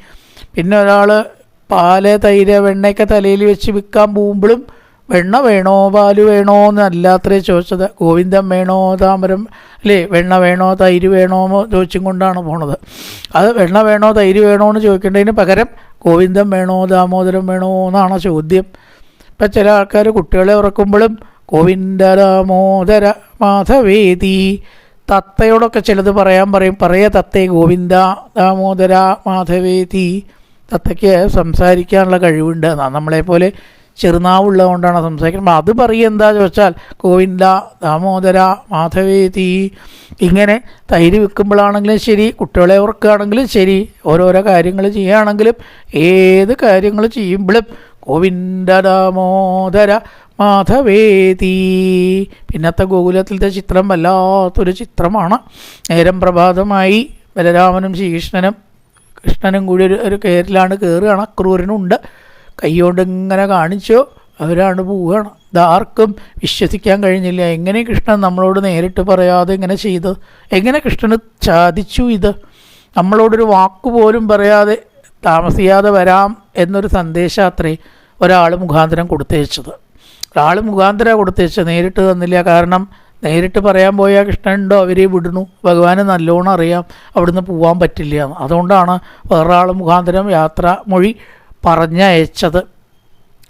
പിന്നെ ഒരാൾ പാൽ തൈര് വെണ്ണയൊക്കെ തലയിൽ വെച്ച് വിൽക്കാൻ പോകുമ്പോഴും വെണ്ണ വേണോ പാൽ വേണോ എന്നല്ലാത്രേ ചോദിച്ചത്. ഗോവിന്ദം വേണോ താമരം അല്ലേ വെണ്ണ വേണോ തൈര് വേണോ എന്ന് ചോദിച്ചും കൊണ്ടാണ് പോണത്. അത് വെണ്ണ വേണോ തൈര് വേണോ എന്ന് ചോദിക്കേണ്ടതിന് പകരം ഗോവിന്ദം വേണോ ദാമോദരം വേണോ എന്നാണ് ചോദ്യം. ഇപ്പം ചില ആൾക്കാർ കുട്ടികളെ ഉറക്കുമ്പോഴും ഗോവിന്ദ ദാമോദര മാധവേദി തത്തയോടൊക്കെ ചിലത് പറയാൻ പറയും. പറയ തത്തേ ഗോവിന്ദ ദാമോദര മാധവേദി തത്തയ്ക്ക് സംസാരിക്കാനുള്ള കഴിവുണ്ട് നമ്മളെപ്പോലെ ചെറുനാവുള്ളതുകൊണ്ടാണ് സംസാരിക്കുന്നത്. അത് പറയുക എന്താ ചോദിച്ചാൽ ഗോവിന്ദ ദാമോദര മാധവേതി ഇങ്ങനെ തൈര് വിൽക്കുമ്പോഴാണെങ്കിലും ശരി കുട്ടികളെ ഓർക്കുകയാണെങ്കിലും ശരി ഓരോരോ കാര്യങ്ങൾ ചെയ്യുകയാണെങ്കിലും ഏത് കാര്യങ്ങൾ ചെയ്യുമ്പോഴും ഗോവിന്ദ ദാമോദര മാധവേദി പിന്നത്തെ ഗോകുലത്തിലത്തെ ചിത്രം വല്ലാത്തൊരു ചിത്രമാണ്. നേരം പ്രഭാതമായി ബലരാമനും ശ്രീകൃഷ്ണനും കൃഷ്ണനും കൂടി ഒരു ഒരു കയറിലാണ് കയറുകയാണ് അക്രൂരനുണ്ട്. കൈകൊണ്ട് ഇങ്ങനെ കാണിച്ചോ അവരാണ് പോവുകയാണ്. ഇതാർക്കും വിശ്വസിക്കാൻ കഴിഞ്ഞില്ല. എങ്ങനെ കൃഷ്ണൻ നമ്മളോട് നേരിട്ട് പറയാതെ ഇങ്ങനെ ചെയ്ത് എങ്ങനെ കൃഷ്ണന് സാധിച്ചു ഇത്? നമ്മളോടൊരു വാക്ക് പോലും പറയാതെ താമസിയാതെ വരാം എന്നൊരു സന്ദേശാത്രേ ഒരാൾ മുഖാന്തരം കൊടുത്തയച്ചത് ഒരാൾ മുഖാന്തരം കൊടുത്തയച്ചത് നേരിട്ട് തന്നില്ല. കാരണം നേരിട്ട് പറയാൻ പോയാൽ കൃഷ്ണനുണ്ടോ അവരെ വിടുന്നു. ഭഗവാന് നല്ലോണം അറിയാം. അവിടുന്ന് പോകാൻ പറ്റില്ല അതുകൊണ്ടാണ് വേറൊരാൾ മുഖാന്തരം യാത്ര മൊഴി പറഞ്ഞയച്ചത്.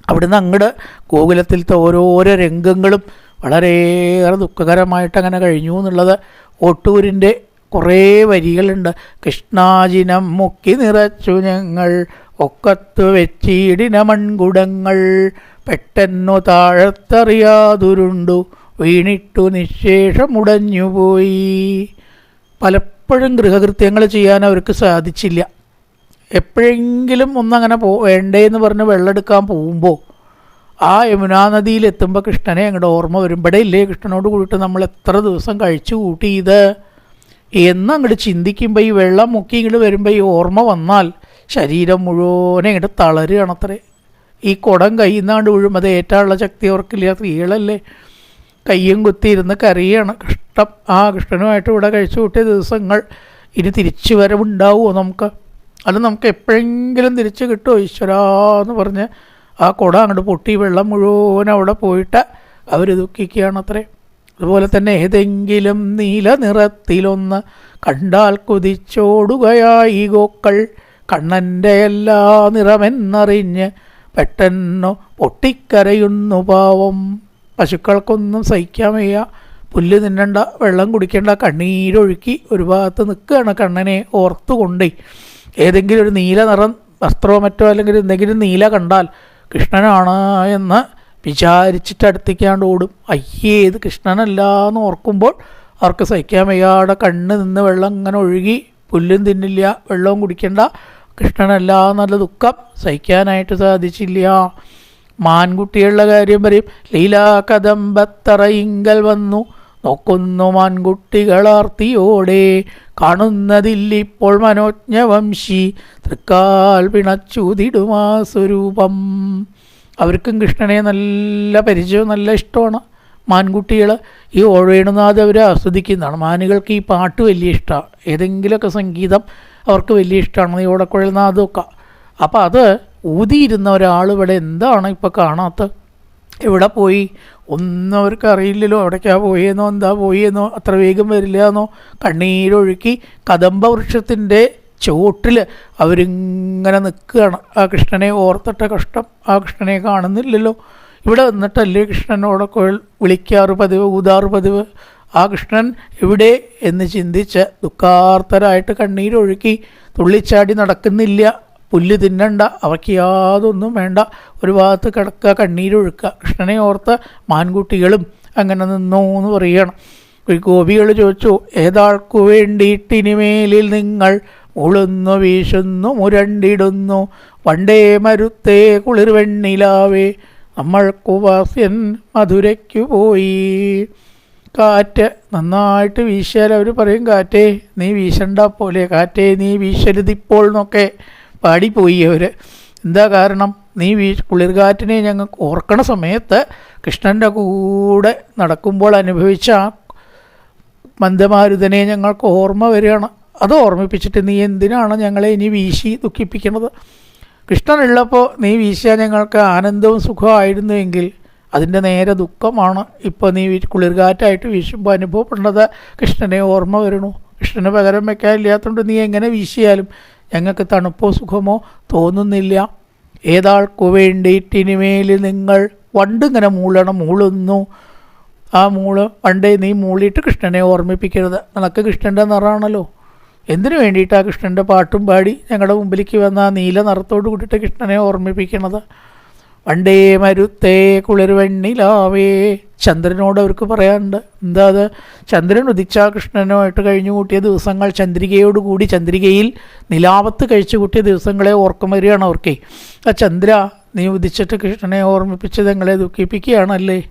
അവിടുന്ന് അങ്ങോട്ട് ഗോകുലത്തിലത്തെ ഓരോരോ രംഗങ്ങളും വളരെയേറെ ദുഃഖകരമായിട്ട് അങ്ങനെ കഴിഞ്ഞു എന്നുള്ളത് ഓട്ടൂരിന്റെ കുറേ വരികളുണ്ട്. കൃഷ്ണാജിനം മുക്കി നിറച്ചു ഞങ്ങൾ ഒക്കത്ത് വെച്ചിടിന മൺകുടങ്ങൾ പെട്ടെന്നു താഴത്തറിയാതുരുണ്ടു വീണിട്ടു നിശേഷമുടഞ്ഞുപോയി പലപ്പോഴും ഗൃഹകൃത്യങ്ങൾ ചെയ്യാൻ അവർക്ക് സാധിച്ചില്ല. എപ്പോഴെങ്കിലും ഒന്നങ്ങനെ പോ വേണ്ടേന്ന് പറഞ്ഞ് വെള്ളമെടുക്കാൻ പോകുമ്പോൾ ആ യമുനാ നദിയിൽ എത്തുമ്പോൾ കൃഷ്ണനെ അങ്ങോട്ട് ഓർമ്മ വരും ഇവിടെ ഇല്ലേ കൃഷ്ണനോട് കൂടിയിട്ട് നമ്മൾ എത്ര ദിവസം കഴിച്ചു കൂട്ടി ഇത്? എന്ന് അങ്ങോട്ട് ചിന്തിക്കുമ്പോൾ ഈ വെള്ളം മുക്കി ഇങ്ങോട്ട് വരുമ്പോൾ ഈ ഓർമ്മ വന്നാൽ ശരീരം മുഴുവനെ ഇങ്ങോട്ട് തളരുകയാണ് അത്രേ. ഈ കുടം കയ്യിൽ നിന്നാണ്ട് വീഴും അത് ഏറ്റാനുള്ള ശക്തി അവർക്കില്ല സ്ത്രീകളല്ലേ. കയ്യും കുത്തിയിരുന്ന് കരയാണ്. കഷ്ടം ആ കൃഷ്ണനുമായിട്ട് ഇവിടെ കഴിച്ചു കൂട്ടിയ ദിവസങ്ങൾ ഇനി തിരിച്ചു വരവുണ്ടാവുമോ നമുക്ക്? അത് നമുക്ക് എപ്പോഴെങ്കിലും തിരിച്ച് കിട്ടുമോ ഈശ്വരാ എന്ന് പറഞ്ഞ് ആ കുട അങ്ങോട്ട് പൊട്ടി വെള്ളം മുഴുവൻ അവിടെ പോയിട്ട് അവർ ദുഃഖിക്കുകയാണ് അത്രേ. അതുപോലെ തന്നെ ഏതെങ്കിലും നീല നിറത്തിലൊന്ന് കണ്ടാൽ കുതിച്ചോടുകയായി ഗോക്കൾ. കണ്ണന്റെ എല്ലാ നിറമെന്നറിഞ്ഞ് പെട്ടെന്നു പൊട്ടിക്കരയുന്നു പാവം. പശുക്കൾക്കൊന്നും സഹിക്കാൻ വയ്യ. പുല്ല് തിന്നണ്ട വെള്ളം കുടിക്കേണ്ട കണ്ണീരൊഴുക്കി ഒരു ഭാഗത്ത് നിൽക്കുകയാണ് കണ്ണനെ ഓർത്തുകൊണ്ടേ. ഏതെങ്കിലും ഒരു നീല നിറം വസ്ത്രമോ മറ്റോ അല്ലെങ്കിൽ എന്തെങ്കിലും നീല കണ്ടാൽ കൃഷ്ണനാണ് എന്ന് വിചാരിച്ചിട്ട് അടുത്തേക്കാണ്ട് ഓടും. അയ്യേ ഇത് കൃഷ്ണനല്ല എന്ന് ഓർക്കുമ്പോൾ അവർക്ക് സഹിക്കാൻ വയ്യാടെ കണ്ണ് നിന്ന് വെള്ളം ഇങ്ങനെ ഒഴുകി പുല്ലും തിന്നില്ല വെള്ളവും കുടിക്കണ്ട. കൃഷ്ണനല്ല എന്നുള്ള ദുഃഖം സഹിക്കാനായിട്ട് സാധിച്ചില്ല. മാൻകുട്ടികളുടെ കാര്യം പറയും ലീലാ കദംബത്തറയിങ്കൽ വന്നു. നോക്കുന്നു മാൻകുട്ടികളാർത്തിയോടെ കാണുന്നതില്ലിപ്പോൾ മനോജ്ഞവംശി തൃക്കാൽ പിണച്ചുതിടുമാ സ്വരൂപം. അവർക്കും കൃഷ്ണനെ നല്ല പരിചയം നല്ല ഇഷ്ടമാണ്. മാൻകുട്ടികൾ ഈ ഓഴേണുനാഥ് അവർ ആസ്വദിക്കുന്നതാണ്. മാനുകൾക്ക് ഈ പാട്ട് വലിയ ഇഷ്ടമാണ് ഏതെങ്കിലുമൊക്കെ സംഗീതം അവർക്ക് വലിയ ഇഷ്ടമാണ് ഈ ഓടക്കുഴൽനാഥമൊക്കെ അപ്പോൾ അത് ഊതിയിരുന്ന ഒരാൾ ഇവിടെ എന്താണ് ഇപ്പോൾ കാണാത്ത എവിടെ പോയി? ഒന്നും അവർക്ക് അറിയില്ലല്ലോ അവിടേക്കാ പോയെന്നോ എന്താ പോയെന്നോ അത്ര വേഗം വരില്ല എന്നോ കണ്ണീരൊഴുക്കി കദംബ വൃക്ഷത്തിന്റെ ചുവട്ടിൽ അവരിങ്ങനെ നിൽക്കുകയാണ്. ആ കൃഷ്ണനെ ഓർത്തിട്ട കഷ്ടം ആ കൃഷ്ണനെ കാണുന്നില്ലല്ലോ. ഇവിടെ വന്നിട്ടല്ലേ കൃഷ്ണനോടൊക്കെ വിളിക്കാറ് പതിവ് ഊതാറ് പതിവ്? ആ കൃഷ്ണൻ എവിടെ എന്ന് ചിന്തിച്ച് ദുഃഖാർത്തരായിട്ട് കണ്ണീരൊഴുക്കി തുള്ളിച്ചാടി നടക്കുന്നില്ല. പുല്ല് തിന്നണ്ട അവയ്ക്ക് യാതൊന്നും വേണ്ട. ഒരു ഭാഗത്ത് കിടക്കുക കണ്ണീരൊഴുക്കുക കൃഷ്ണനെ ഓർത്ത് മാൻകുട്ടികളും അങ്ങനെ നിന്നോ എന്ന് പറയുകയാണ് ഒരു ഗോപികൾ ചോദിച്ചു ഏതാൾക്കു വേണ്ടിയിട്ടിനിമേലിൽ നിങ്ങൾ ഉളുന്നു വീശുന്നു മുരണ്ടിടുന്നു? വണ്ടേ മരുത്തേ കുളിർ വെണ്ണിലാവേ നമ്മൾ കുവാസ്യൻ മധുരയ്ക്കു പോയി. കാറ്റ് നന്നായിട്ട് വീശിയാൽ അവർ പറയും കാറ്റേ നീ വീശണ്ട പോലെ കാറ്റേ നീ വീശരുതിപ്പോൾ എന്നൊക്കെ. പാടിപ്പോയി അവർ എന്താ കാരണം? നീ വീ കുളിർകാറ്റിനെ ഞങ്ങൾക്ക് ഓർക്കണ സമയത്ത് കൃഷ്ണന്റെ കൂടെ നടക്കുമ്പോൾ അനുഭവിച്ച ആ മന്ദമാരുതനെ ഞങ്ങൾക്ക് ഓർമ്മ വരികയാണ്. അത് ഓർമ്മിപ്പിച്ചിട്ട് നീ എന്തിനാണ് ഞങ്ങളെ ഇനി വീശി ദുഃഖിപ്പിക്കുന്നത്? കൃഷ്ണനുള്ളപ്പോൾ നീ വീശിയാൽ ഞങ്ങൾക്ക് ആനന്ദവും സുഖമായിരുന്നുവെങ്കിൽ അതിന്റെ നേരെ ദുഃഖമാണ്. ഇപ്പോൾ നീ കുളിർകാറ്റായിട്ട് വീശുമ്പോൾ അനുഭവപ്പെടുന്നത് കൃഷ്ണനെ ഓർമ്മ വരണു കൃഷ്ണന് പകരം വെക്കാനില്ലാത്തതുകൊണ്ട് നീ എങ്ങനെ വീശിയാലും ഞങ്ങൾക്ക് തണുപ്പോ സുഖമോ തോന്നുന്നില്ല. ഏതാൾക്കു വേണ്ടിയിട്ടിനിമേൽ നിങ്ങൾ വണ്ടിങ്ങനെ മൂളണം മൂളുന്നു. ആ മൂൾ പണ്ടേ നീ മൂളിയിട്ട് കൃഷ്ണനെ ഓർമ്മിപ്പിക്കരുത്. നിനക്ക് കൃഷ്ണന്റെ നിറാണല്ലോ. എന്തിനു വേണ്ടിയിട്ടാണ് കൃഷ്ണന്റെ പാട്ടും പാടി ഞങ്ങളുടെ മുമ്പിലേക്ക് വന്ന ആ നീല നിറത്തോട് കൂടിയിട്ട് കൃഷ്ണനെ ഓർമ്മിപ്പിക്കണത്? വണ്ടേ മരുത്തേ കുളിർവെണ്ണിലാവേ ചന്ദ്രനോട് അവർക്ക് പറയാനുണ്ട് എന്താ അത്? ചന്ദ്രൻ ഉദിച്ച കൃഷ്ണനുമായിട്ട് കഴിഞ്ഞു കൂട്ടിയ ദിവസങ്ങൾ ചന്ദ്രികയോടുകൂടി ചന്ദ്രികയിൽ നിലാവത്ത് കഴിച്ചു കൂട്ടിയ ദിവസങ്ങളെ ഓർക്കം വരികയാണ് അവർക്ക്. ആ ചന്ദ്ര നീ ഉദിച്ചിട്ട് കൃഷ്ണനെ ഓർമ്മിപ്പിച്ച് എങ്ങളെ ദുഃഖിപ്പിക്കുകയാണല്ലേ?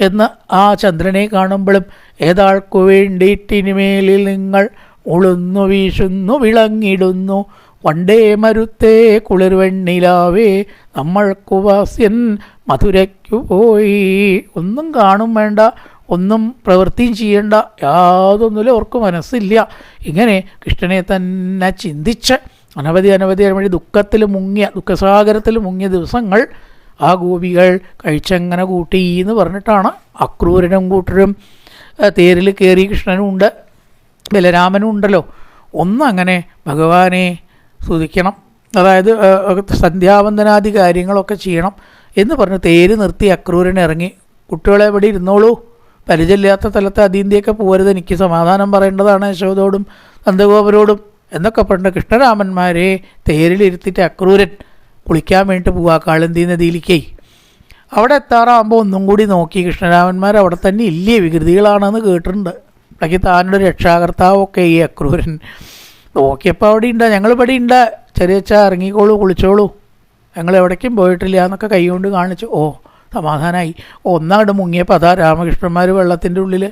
എന്ന് ആ ചന്ദ്രനെ കാണുമ്പോഴും ഏതാൾക്കു വേണ്ടിയിട്ടിനിമേലിൽ നിങ്ങൾ ഉളുന്നു വീശുന്നു വിളങ്ങിടുന്നു വണ്ടേ മരുത്തേ കുളിർവെണ്ണിലാവേ നമ്മൾ കുവാസ്യൻ മധുരയ്ക്കു പോയി. ഒന്നും കാണും വേണ്ട ഒന്നും പ്രവൃത്തിയും ചെയ്യേണ്ട യാതൊന്നുമില്ല അവർക്ക് മനസ്സില്ല. ഇങ്ങനെ കൃഷ്ണനെ തന്നെ ചിന്തിച്ച് അനവധി അനവധി അനവധി ദുഃഖത്തിൽ മുങ്ങിയ ദുഃഖസാഗരത്തിൽ മുങ്ങിയ ദിവസങ്ങൾ ആ ഗോപികൾ കഴിച്ചങ്ങനെ കൂട്ടി എന്ന് പറഞ്ഞിട്ടാണ് അക്രൂരനും കൂട്ടരും തേരിൽ കയറി കൃഷ്ണനും ഉണ്ട് ബലരാമനും ഉണ്ടല്ലോ ഒന്നങ്ങനെ ഭഗവാനെ സ്തുതിക്കണം അതായത് സന്ധ്യാവന്ദനാദി കാര്യങ്ങളൊക്കെ ചെയ്യണം എന്ന് പറഞ്ഞ് തേര് നിർത്തി അക്രൂരൻ ഇറങ്ങി. കുട്ടികളെ എവിടെ ഇരുന്നോളൂ? പരിചയമില്ലാത്ത സ്ഥലത്ത് അതീന്തിയൊക്കെ പോരുത് എനിക്ക് സമാധാനം പറയേണ്ടതാണ് യശോദോടും നന്ദഗോപരോടും. എന്നൊക്കെ പറഞ്ഞ കൃഷ്ണരാമന്മാരെ തേരിലിരുത്തിയിട്ട് അക്രൂരൻ കുളിക്കാൻ വേണ്ടിയിട്ട് പോവാ കാളന്തി നദിയിലേക്കേ. അവിടെ എത്താറാകുമ്പോൾ ഒന്നും കൂടി നോക്കി കൃഷ്ണരാമന്മാർ അവിടെ തന്നെ ഇല്ലേ. വികൃതികളാണെന്ന് കേട്ടിട്ടുണ്ട്. അപ്പോഴേക്ക് താനൊരു രക്ഷാകർത്താവൊക്കെ ഈ അക്രൂരൻ. നോക്കിയപ്പോൾ അവിടെ ഉണ്ട് ഞങ്ങൾ ഇവിടെ ഉണ്ട് ചെറിയച്ച ഇറങ്ങിക്കോളൂ കുളിച്ചോളൂ. ഞങ്ങൾ എവിടേക്കും പോയിട്ടില്ല എന്നൊക്കെ കൈകൊണ്ട് കാണിച്ചു. ഓ സമാധാനമായി ഒന്നാട് മുങ്ങിയപ്പോൾ അതാ രാമകൃഷ്ണന്മാർ വെള്ളത്തിന്റെ ഉള്ളിൽ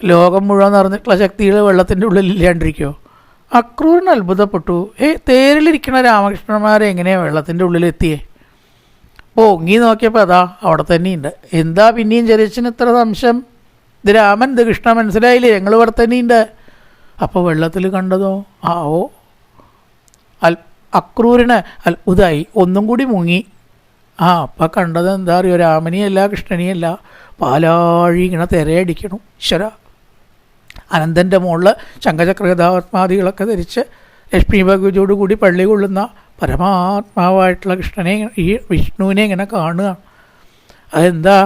ലോകം മുഴുവൻ നിറഞ്ഞിട്ടുള്ള ശക്തികൾ വെള്ളത്തിന്റെ ഉള്ളിൽ ഇല്ലാണ്ടിരിക്കുമോ അക്രൂരൻ അത്ഭുതപ്പെട്ടു. ഏ തേരിലിരിക്കണ രാമകൃഷ്ണന്മാരെ എങ്ങനെയാണ് വെള്ളത്തിന്റെ ഉള്ളിലെത്തിയേ പൊങ്ങി നോക്കിയപ്പോൾ അതാ അവിടെ തന്നെയുണ്ട് എന്താ പിന്നെയും ചെറിയച്ഛന് ഇത്ര സംശയം? ഇത് രാമൻ ഇത് കൃഷ്ണ മനസ്സിലായില്ലേ? ഞങ്ങൾ ഇവിടെ തന്നെയുണ്ട് അപ്പോൾ വെള്ളത്തിൽ കണ്ടതോ? ആ ഓ അൽ അക്രൂരന് അത്ഭുതമായി ഒന്നും കൂടി മുങ്ങി. ആ അപ്പം കണ്ടത് എന്താ അറിയോ? രാമനിയല്ല കൃഷ്ണനിയല്ല പാലാഴി ഇങ്ങനെ തിരയടിക്കണം. ഈശ്വര. അനന്തന്റെ മുകളിൽ ശങ്കചക്രകഥാത്മാദികളൊക്കെ ധരിച്ച് ലക്ഷ്മി ഭഗവതിയോട് കൂടി പള്ളി കൊള്ളുന്ന പരമാത്മാവായിട്ടുള്ള കൃഷ്ണനെ ഈ വിഷ്ണുവിനെ ഇങ്ങനെ കാണുക അതെന്താ?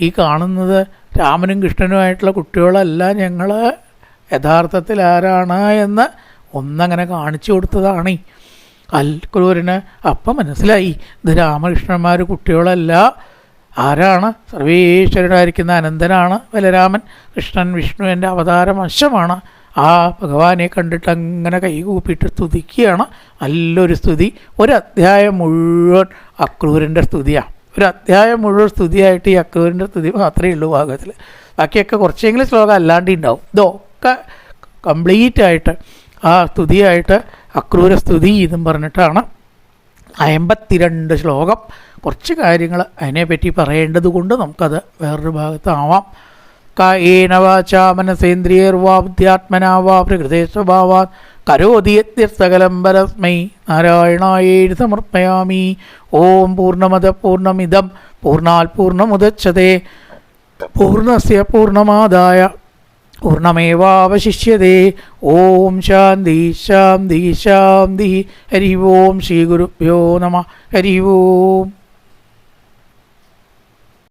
ഈ കാണുന്നത് രാമനും കൃഷ്ണനുമായിട്ടുള്ള കുട്ടികളല്ല ഞങ്ങൾ യഥാർത്ഥത്തിൽ ആരാണ് എന്ന് ഒന്നങ്ങനെ കാണിച്ചു കൊടുത്തതാണ്. അൽക്കുലൂരിന് അപ്പം മനസ്സിലായി. ഇത് രാമകൃഷ്ണന്മാർ കുട്ടികളല്ല. ആരാണ്? സർവേശ്വരനായിരിക്കുന്ന അനന്തനാണ് ബലരാമൻ. കൃഷ്ണൻ വിഷ്ണുവിന്റെ അവതാരം വശമാണ്. ആ ഭഗവാനെ കണ്ടിട്ട് അങ്ങനെ കൈകൂപ്പിയിട്ട് സ്തുതിക്കുകയാണ്. നല്ലൊരു സ്തുതി. ഒരു അധ്യായം മുഴുവൻ അക്രൂരിന്റെ സ്തുതിയാണ് ഒരു അധ്യായം മുഴുവൻ സ്തുതിയായിട്ട് ഈ അക്രൂരിന്റെ സ്തുതി മാത്രമേ ഉള്ളൂ ഭാഗത്തിൽ ബാക്കിയൊക്കെ കുറച്ചെങ്കിലും ശ്ലോകം അല്ലാണ്ട് ഉണ്ടാവും. ഇതൊക്കെ കംപ്ലീറ്റ് ആയിട്ട് ആ സ്തുതിയായിട്ട് അക്രൂര സ്തുതി എന്നും പറഞ്ഞിട്ടാണ് അമ്പത്തിരണ്ട് ശ്ലോകം. കുറച്ച് കാര്യങ്ങൾ അതിനെപ്പറ്റി പറയേണ്ടത് കൊണ്ട് നമുക്കത് വേറൊരു ഭാഗത്താവാം. കായേന വാചാ മനസേന്ദ്രിയർവാ ബുദ്ധ്യാത്മനാ സ്വഭാവാൻ കരോതിയത്യസകലം പരസ്മൈ. നാരായണായേഴ് സമർപ്പയാമി. ഓം പൂർണമത പൂർണമിതം പൂർണാൽ പൂർണമുദച്ഛതേ പൂർണസ്യ പൂർണമാദായ പൂർണമേവാവശിഷ്യതേ ഓം ശാന്തി ശാന്തി ശാന്തി. ഹരി ഓം ശ്രീ ഗുരുഭ്യോ നമ. ഹരി ഓം.